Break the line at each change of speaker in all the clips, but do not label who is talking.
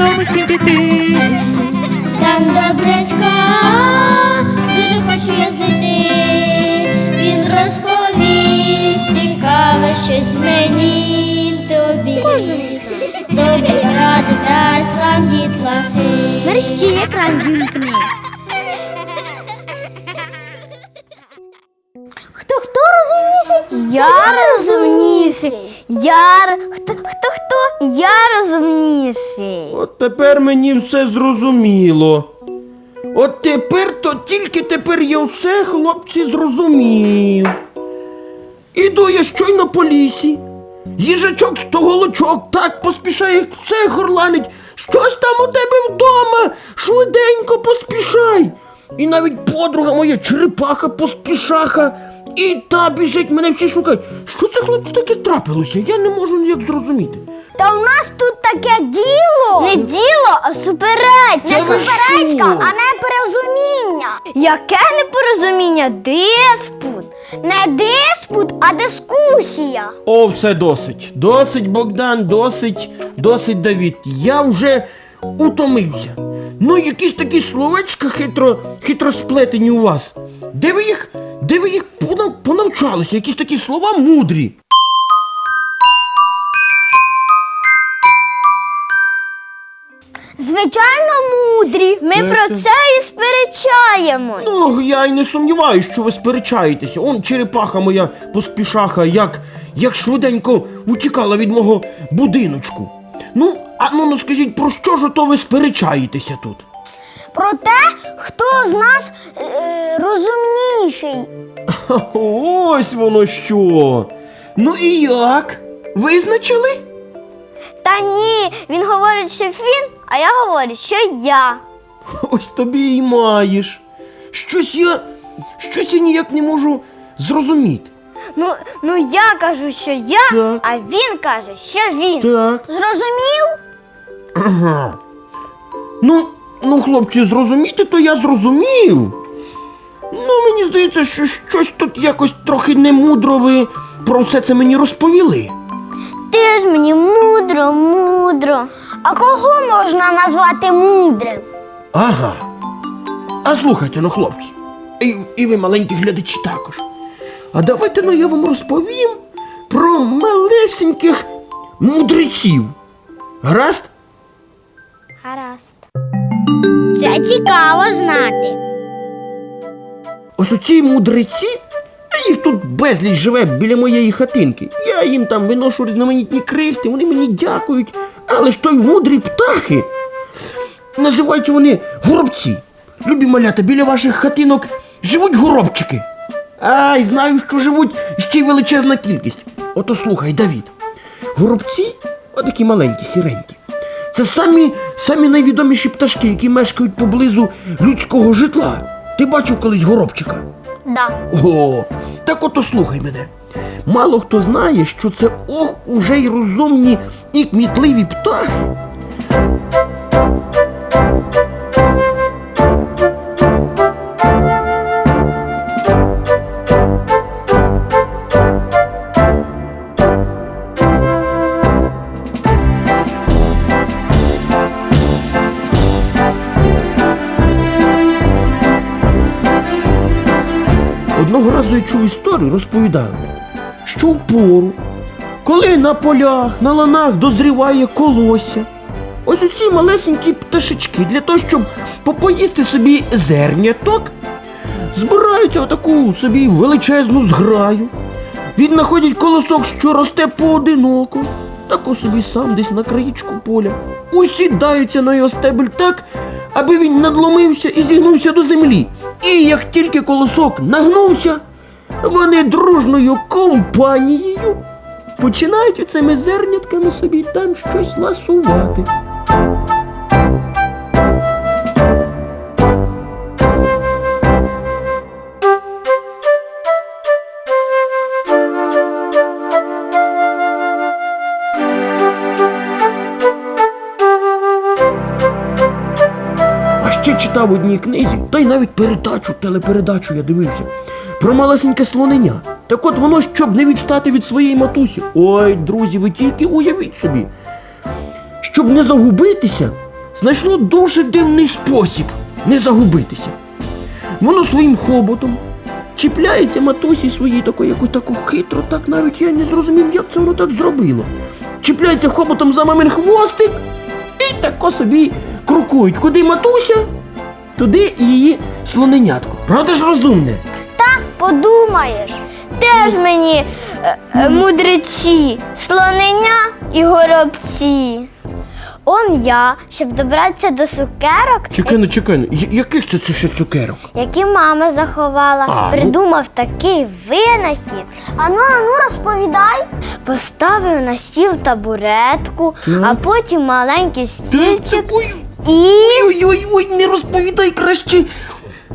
разом усім піти.
Там добрячка, дуже хочу я знайти. Він розповість цікаве щось мені тобі. Добрі ради дасть вам дітлахи. Мерщі екран вімкни. Хто хто розумніший?
Я розумніший. Я хто хто хто? Я розумніший.
От тепер мені все зрозуміло. От тепер то тільки тепер я все, хлопці, зрозумів. Іду я щойно по лісі. Їжачок стоголочок так поспішає, як все горланить. Щось там у тебе вдома. Швиденько поспішай. І навіть подруга моя черепаха поспішаха. І та біжить, мене всі шукають. Що це хлопці таке трапилося? Я не можу ніяк зрозуміти.
Та у нас тут таке діло. Не діло, а суперечка. Не
ви
суперечка,
що?
а непорозуміння. Яке непорозуміння? Диспут. Не диспут, а дискусія.
О, все досить. Досить, Богдан, досить, досить, Давід. Я вже утомився. Ну, якісь такі словечка хитро, хитро сплетені у вас. Де ви їх, де ви їх понав- понавчалися? Якісь такі слова мудрі.
Звичайно, мудрі. Ми
Це-
про
це-
і сперечаємось.
Ну, я й не сумніваюся, що ви сперечаєтеся. Он черепаха моя поспішаха, як, як швиденько утікала від мого будиночку. Ну, а ну, ну скажіть, про що ж ото ви сперечаєтеся тут?
Про те, хто з нас е, розумніший.
Ось воно що. Ну і як? Визначили?
Та ні, він говорить, що він, а я говорю, що я.
Ось тобі і маєш. Щось я. Щось я ніяк не можу зрозуміти.
Ну, ну я кажу, що я,
Так.
а він каже, що він.
Так.
Зрозумів?
Ага. Ну, ну, хлопці, зрозуміти, то я зрозумів. Ну, мені здається, що щось тут якось трохи немудро ви про все це мені розповіли.
Ти ж мені мудро, мудро. А кого можна назвати мудрим?
Ага. А слухайте, ну, хлопці, і, і ви маленькі глядачі також. А давайте ну я вам розповім про малесеньких мудреців. Гаразд?
Гаразд.
Це цікаво знати.
Ось оці мудреці, а їх тут безліч живе біля моєї хатинки. Я їм там виношу різноманітні крихти, вони мені дякують. Але ж то й мудрі птахи. Називаються вони горобці. Любі малята, біля ваших хатинок живуть горобчики. Ай, знаю, що живуть ще й величезна кількість. Ото слухай, Давід. Горобці, отакі маленькі, сіренькі. Це самі, самі найвідоміші пташки, які мешкають поблизу людського житла. Ти бачив колись горобчика?
Да.
О, так ото слухай мене. Мало хто знає, що це ох уже й розумні і кмітливі птахи. Одного разу я чув історію, розповідали, що в пору, коли на полях, на ланах дозріває колося, ось оці малесенькі пташечки для того, щоб попоїсти собі зерняток, збираються отаку собі величезну зграю, віднаходять колосок, що росте поодиноко, тако собі сам десь на краєчку поля, усідаються на його стебель так, аби він надломився і зігнувся до землі. І як тільки колосок нагнувся, вони дружною компанією починають оцими зернятками собі там щось ласувати. Читав в одній книзі, та й навіть передачу, телепередачу я дивився. Про малесеньке слонення. Так от воно, щоб не відстати від своєї матусі. Ой, друзі, ви тільки уявіть собі. Щоб не загубитися, знайшло дуже дивний спосіб не загубитися. Воно своїм хоботом чіпляється матусі своїй такої якось таку хитро, так навіть я не зрозумів, як це воно так зробило. Чіпляється хоботом за мамин хвостик і тако собі крокують. Куди матуся, туди і її слоненятко. Правда ж розумне?
Та подумаєш, теж мені е, е, мудреці, слонення і горобці. Он я, щоб добратися до цукерок,
Чекай, ну чекай, ну, я- яких це, це ще цукерок?
які мама заховала,
А, ну.
придумав такий винахід. Ану, ану, розповідай. Поставив на стіл табуретку, а потім маленький стільчик
Ой,
і.
Ой-ой-ой, не розповідай краще.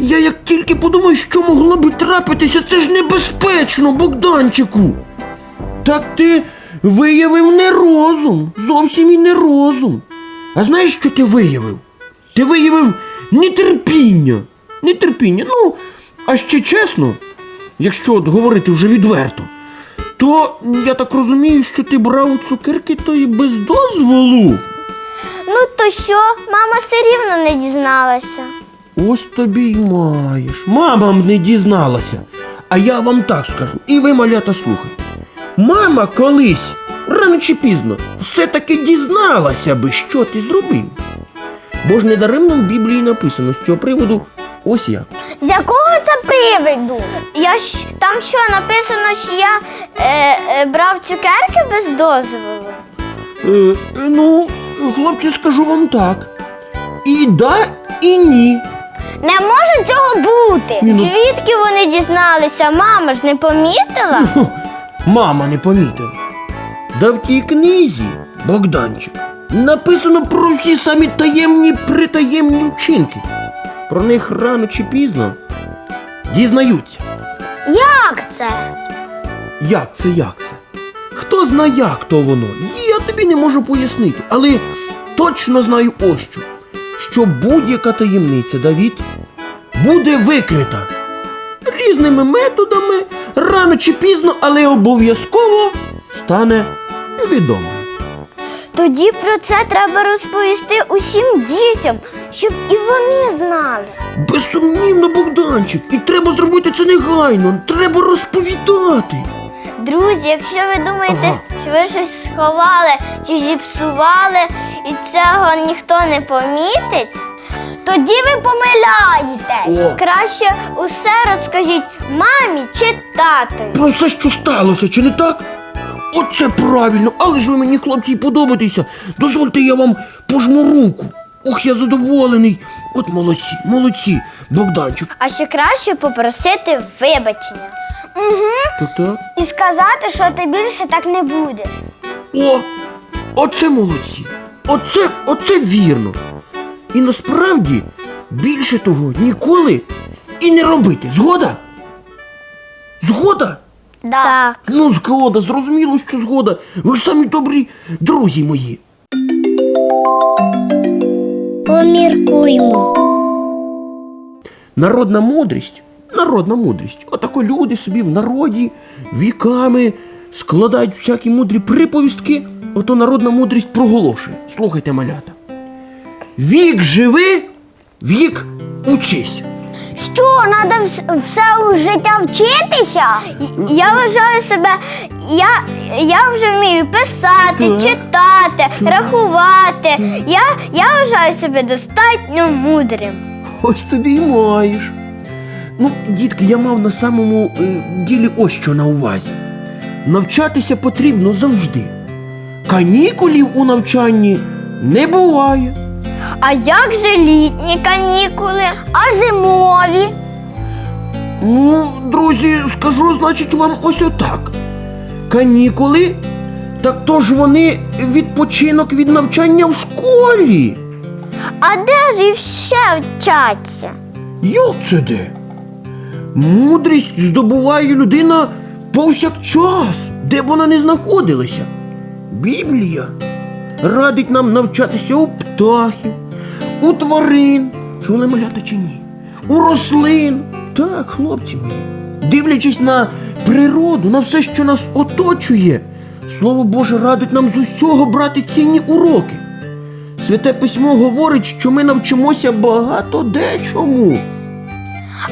Я як тільки подумаю, що могло би трапитися, це ж небезпечно, Богданчику. Так ти виявив не розум, зовсім і не розум. А знаєш, що ти виявив? Ти виявив нетерпіння. Нетерпіння. Ну, а ще чесно, якщо от говорити вже відверто, то я так розумію, що ти брав цукерки то і без дозволу.
Ну то що, мама все рівно не дізналася.
Ось тобі й маєш. Мама б не дізналася. А я вам так скажу, і ви, малята, слухайте. Мама колись, рано чи пізно, все-таки дізналася би, що ти зробив. Бо ж недаремно в Біблії написано з цього приводу ось як.
З якого це привиду? Я ж там що написано, що я е, е, брав цукерки без дозволу.
Е, е, ну, хлопці, скажу вам так. І да, і ні.
Не може цього бути.
Ні, ну-
Звідки вони дізналися? Мама ж не помітила?
Хм, Мама не помітила. Да в тій книзі, Богданчик, написано про всі самі таємні притаємні вчинки. Про них рано чи пізно дізнаються.
Як це?
Як це, як це? Хто знає, як то воно? Я тобі не можу пояснити, але точно знаю ось що. Що будь-яка таємниця, Давід, буде викрита різними методами, рано чи пізно, але обов'язково стане відомою.
Тоді про це треба розповісти усім дітям, щоб і вони знали.
Безсумнівно, Богданчик, і треба зробити це негайно, треба розповідати.
Друзі, якщо ви думаєте,
Ага.
що ви щось сховали чи зіпсували, і цього ніхто не помітить, тоді ви помиляєтесь.
О.
Краще усе розкажіть мамі чи татові.
Про все, що сталося, чи не так? Оце правильно, але ж ви мені, хлопці, подобаєтеся. Дозвольте, я вам пожму руку. Ох, я задоволений. От молодці, молодці, Богданчик.
А ще краще попросити вибачення. Угу.
Так, так.
І сказати, що ти більше так не будеш.
О, оце молодці. Оце, оце вірно. І насправді більше того ніколи і не робити. Згода? Згода?
Да. Так.
Ну, згода, зрозуміло, що згода. Ви ж самі добрі друзі мої.
Поміркуймо.
Народна мудрість, народна мудрість. Отако люди собі в народі віками складають всякі мудрі приповістки, ото народна мудрість проголошує. Слухайте, малята. Вік живи, вік учись.
Що, треба все життя вчитися? Я вважаю себе, я, я вже вмію писати,
Так.
читати, рахувати. Я, я вважаю себе достатньо мудрим.
Ось тобі й маєш. Ну, дітки, я мав на самому е, ділі ось що на увазі. Навчатися потрібно завжди. Канікулів у навчанні не буває.
А як же літні канікули? А зимові?
Ну, друзі, скажу, значить, вам ось отак. Канікули, так то ж вони відпочинок від навчання в школі.
А де ж і ще вчаться?
Як це де? Мудрість здобуває людина повсякчас, де б вона не знаходилася. Біблія радить нам навчатися у птахів, у тварин, чули малята чи ні? У рослин. Так, хлопці мої. Дивлячись на природу, на все, що нас оточує, Слово Боже радить нам з усього брати цінні уроки. Святе письмо говорить, що ми навчимося багато дечому.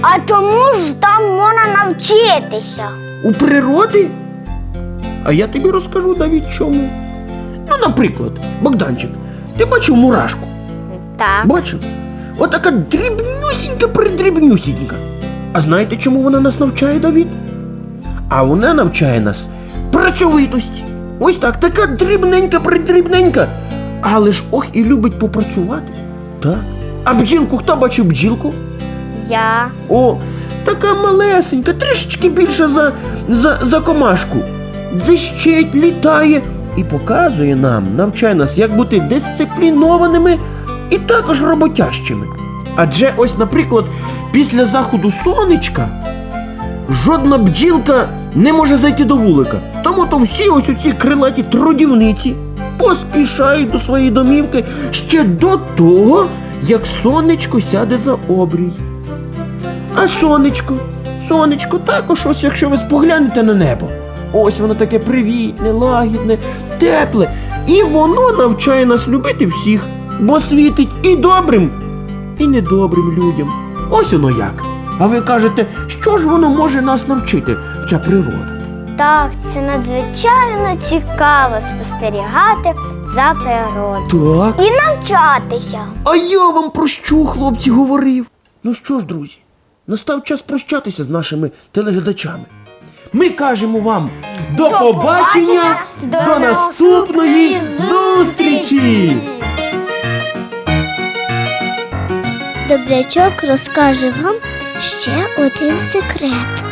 А чому ж там можна навчитися?
У природі? А я тобі розкажу навіть чому. Ну, наприклад, Богданчик, ти бачив мурашку?
Так.
Бачив? Отака дрібнюсінька придрібнюсінька. А знаєте, чому вона нас навчає, Давід? А вона навчає нас працьовитості. Ось так, така дрібненька, придрібненька. Але ж ох і любить попрацювати. Так. А бджілку хто бачив бджілку?
Я.
О, така малесенька, трішечки більша за, за, за комашку. Дзищить, літає і показує нам, навчає нас, як бути дисциплінованими і також роботящими. Адже ось, наприклад, після заходу сонечка жодна бджілка не може зайти до вулика. Тому то всі ось оці крилаті трудівниці поспішають до своєї домівки ще до того, як сонечко сяде за обрій. А сонечко, сонечко також, ось якщо ви споглянете на небо. Ось воно таке привітне, лагідне, тепле. І воно навчає нас любити всіх, бо світить і добрим, і недобрим людям. Ось воно як. А ви кажете, що ж воно може нас навчити, ця природа?
Так, це надзвичайно цікаво спостерігати за природою.
Так.
І навчатися.
А я вам про що, хлопці, говорив? Ну що ж, друзі, настав час прощатися з нашими телеглядачами. Ми кажемо вам до, побачення, до, наступної зустрічі!
Добрячок розкаже вам ще один секрет.